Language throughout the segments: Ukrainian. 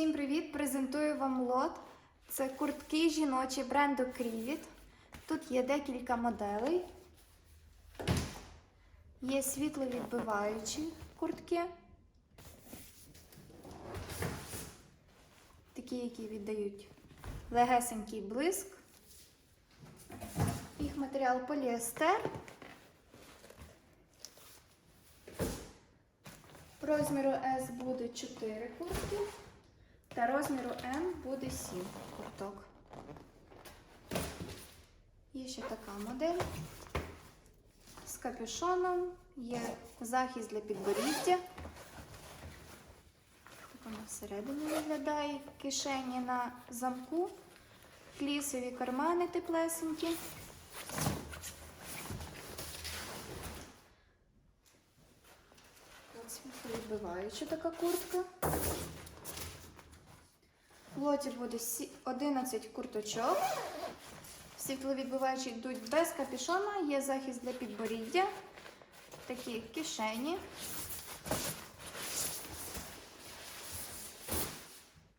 Всім привіт! Презентую вам лот. Це куртки жіночі бренду Crivit. Тут є декілька моделей. Є світловідбиваючі куртки. Такі, які віддають легесенький блиск. Їх матеріал поліестер. Розміру S буде 4 куртки, та розміру M буде 7 курток. Є ще така модель з капюшоном, є захист для підборіддя. Так вона всередині виглядає, кишені на замку, флісові кармани теплесенькі. От світловідбиваюча така куртка. В буде 11 курточок. Світловідбиваючі йдуть без капюшона, є захист для підборіддя, такі кишені.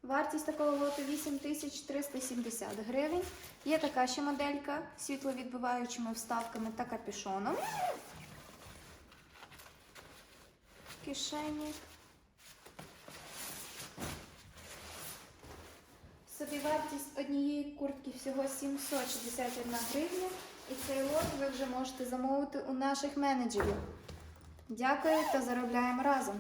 Вартість такого лоту 8370 гривень. Є така ще моделька з світловідбиваючими вставками та капюшоном. Кишені. Собівартість однієї куртки всього 761 гривня. І цей лот ви вже можете замовити у наших менеджерів. Дякую та заробляємо разом!